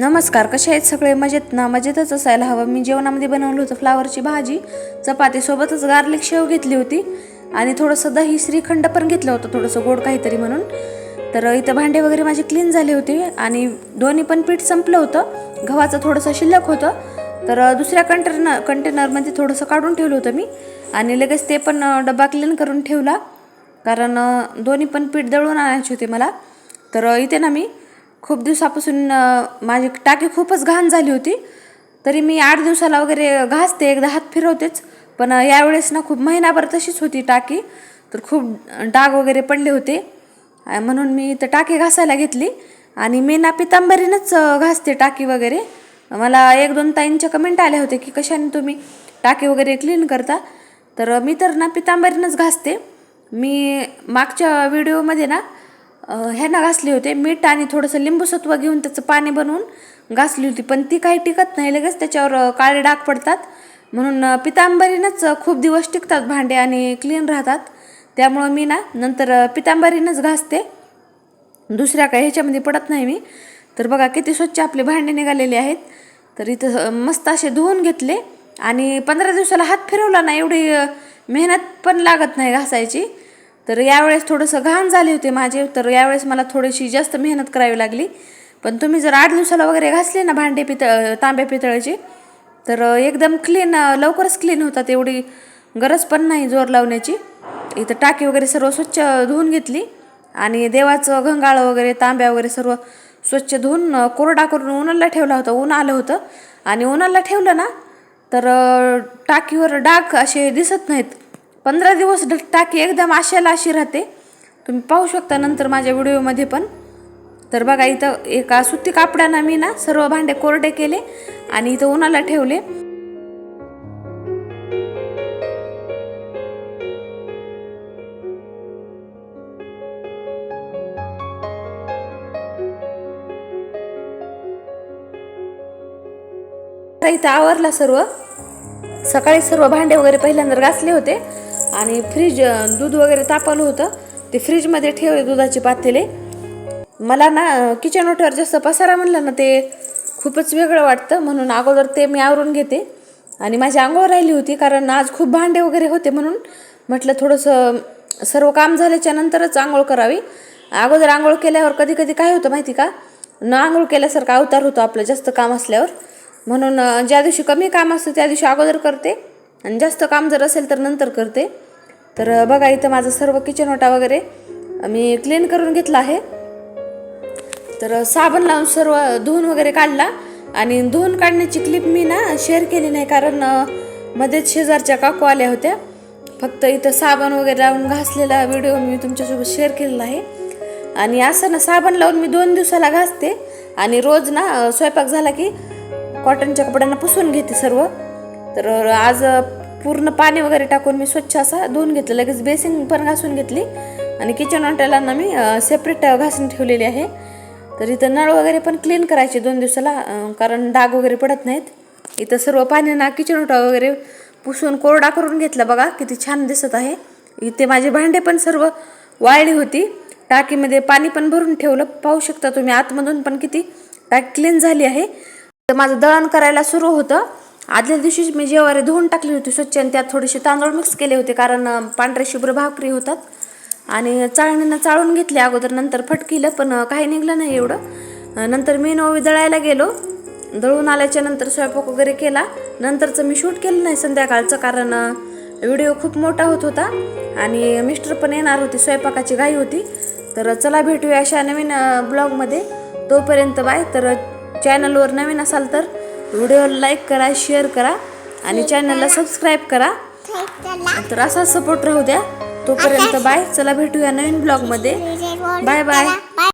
नमस्कार कसे आहेत सगळे? मजेत ना? मजेतच असायला हवं. मी जेवणामध्ये बनवलं होतं फ्लावरची भाजी. चपातीसोबतच गार्लिक शेव घेतली होती. आणि थोडंसं दही श्रीखंड पण घेतलं होतं. थोडंसं गोड काहीतरी म्हणून. तर इथं भांडे वगैरे माझे क्लीन झाले होते. आणि दोन्ही पण पीठ संपलं होतं. गव्हाचं थोडंसं शिल्लक होतं. तर दुसऱ्या कंटेनर कंटेनरमध्ये थोडंसं काढून ठेवलं होतं मी. आणि लगेच ते पण डबा क्लीन करून ठेवला. कारण दोन्ही पण पीठ दळून आणायचे होते मला. तर इथे ना मी खूप दिवसापासून माझी टाकी खूपच घाण झाली होती. तरी मी आठ दिवसाला वगैरे घासते एकदा हात फिरवतेच. पण यावेळेस ना खूप महिनाभर तशीच होती टाकी. तर खूप डाग वगैरे पडले होते. म्हणून मी तर टाकी घासायला घेतली. आणि मी ना पितांबरीनंच घासते टाकी वगैरे. मला एक दोन ताईंच्या कमेंट आले होते की कशाने तुम्ही टाकी वगैरे क्लीन करता? तर मी तर ना पितांबरीनंच घासते. मी मागच्या व्हिडिओमध्ये ना ह्यांना घासले होते. मीठ आणि थोडंसं लिंबूसत्व घेऊन त्याचं पाणी बनवून घासली होती. पण ती काही टिकत नाही. लगेच त्याच्यावर काळे डाग पडतात. म्हणून पितांबरीनंच खूप दिवस टिकतात भांडे आणि क्लीन राहतात. त्यामुळं मी ना नंतर पितांबरीनंच घासते. दुसऱ्या काय ह्याच्यामध्ये पडत नाही मी. तर बघा किती स्वच्छ आपले भांडे निघालेले आहेत. तर इथं मस्त असे धुवून घेतले. आणि पंधरा दिवसाला हात फिरवला ना एवढी मेहनत पण लागत नाही घासायची. तर यावेळेस थोडंसं घाण झाले होते माझे तर यावेळेस मला थोडीशी जास्त मेहनत करावी लागली. पण तुम्ही जर आठ दिवसाला वगैरे घासले ना भांडे पितळ तांब्या पितळाचे तर एकदम क्लीन लवकरच क्लीन होतात एवढी गरज पण नाही जोर लावण्याची. इथं टाकी वगैरे सर्व स्वच्छ धुवून घेतली आणि देवाचं घंगाळ वगैरे तांब्या वगैरे सर्व स्वच्छ धुवून कोरडा करून उन्हाला ठेवला होता ऊन आलं होतं. आणि उन्हाला ठेवलं ना तर टाकीवर डाग असे दिसत नाहीत. पंधरा दिवस टाकी एकदम आशाला अशी राहते. तुम्ही पाहू शकता नंतर माझ्या व्हिडिओमध्ये पण. तर बघा इथं एका सुती कापडानं मी ना सर्व भांडे कोरडे केले आणि इथं उन्हाला ठेवले. इथं आवरला सर्व. सकाळी सर्व भांडे वगैरे पहिल्यांदा घासले होते. आणि फ्रीज दूध वगैरे तापवलं होतं. ते फ्रीजमध्ये ठेवले दुधाचे पातेले. मला ना किचन ओट्यावर जास्त पसारा म्हणलं ना ते खूपच वेगळं वाटतं. म्हणून अगोदर ते मी आवरून घेते. आणि माझी आंघोळ राहिली होती कारण आज खूप भांडे वगैरे होते म्हणून म्हटलं थोडंसं सर्व काम झाल्याच्या नंतरच आंघोळ करावी. अगोदर आंघोळ केल्यावर कधी कधी काय होतं माहिती का? न आंघोळ केल्यासारखा अवतार होतो आपलं जास्त काम असल्यावर. म्हणून ज्या दिवशी कमी काम असतं त्या दिवशी अगोदर करते. आणि जास्त काम जर असेल तर नंतर करते. तर बघा इथं माझं सर्व किचन ओटा वगैरे मी क्लीन करून घेतला आहे. तर साबण लावून सर्व धुवून वगैरे काढला. आणि धुवून काढण्याची क्लिप मी ना शेअर केली नाही कारण मध्येच शेजारच्या काकू आल्या होत्या. फक्त इथं साबण वगैरे लावून घासलेला व्हिडिओ मी तुमच्यासोबत शेअर केलेला आहे. आणि असं ना साबण लावून मी दोन दिवसाला घासते. आणि रोज ना स्वयंपाक झाला की कॉटनच्या कपड्यांना पुसून घेते सर्व. तर आज पूर्ण पाणी वगैरे टाकून मी स्वच्छ असा धुवून घेतलं. लगेच बेसिन पण घासून घेतली. आणि किचन ऑन्टेलांना मी सेपरेट घासून ठेवलेली आहे. तर इथं नळ वगैरे पण क्लीन करायचे दोन दिवसाला कारण डाग वगैरे पडत नाहीत. इथं सर्व पाणी ना किचन ओटा वगैरे पुसून कोरडा करून घेतला बघा किती छान दिसत आहे. इथे माझे भांडे पण सर्व वाळली होती. टाकीमध्ये पाणी पण भरून ठेवलं. पाहू शकता तुम्ही आतमधून पण किती टाकी क्लीन झाली आहे. तर माझं दळण करायला सुरू होतं. आदल्या दिवशीच मी जेवारी धुवून टाकली होती स्वच्छ आणि त्यात थोडेसे तांदूळ मिक्स केले होते कारण पांढरे शुभ्र भाकरी होतात. आणि चाळणीनं चाळून घेतले अगोदर नंतर फटकिलं पण काही निघलं नाही एवढं. नंतर मी नववी दळायला गेलो. दळून आल्याच्यानंतर स्वयंपाक वगैरे केला. नंतरचं मी शूट केलं नाही संध्याकाळचं कारण व्हिडिओ खूप मोठा होत होता. आणि मिस्टर पण येणार होते स्वयंपाकाची घाई होती. तर चला भेटूया अशा नवीन ब्लॉगमध्ये. तोपर्यंत बाय. तर चॅनलवर नवीन असाल तर व्हिडिओला लाईक करा शेअर करा आणि चॅनलला सबस्क्राईब करा. तर असा सपोर्ट राहू द्या. तोपर्यंत बाय. चला भेटूया नवीन ब्लॉगमध्ये बाय बाय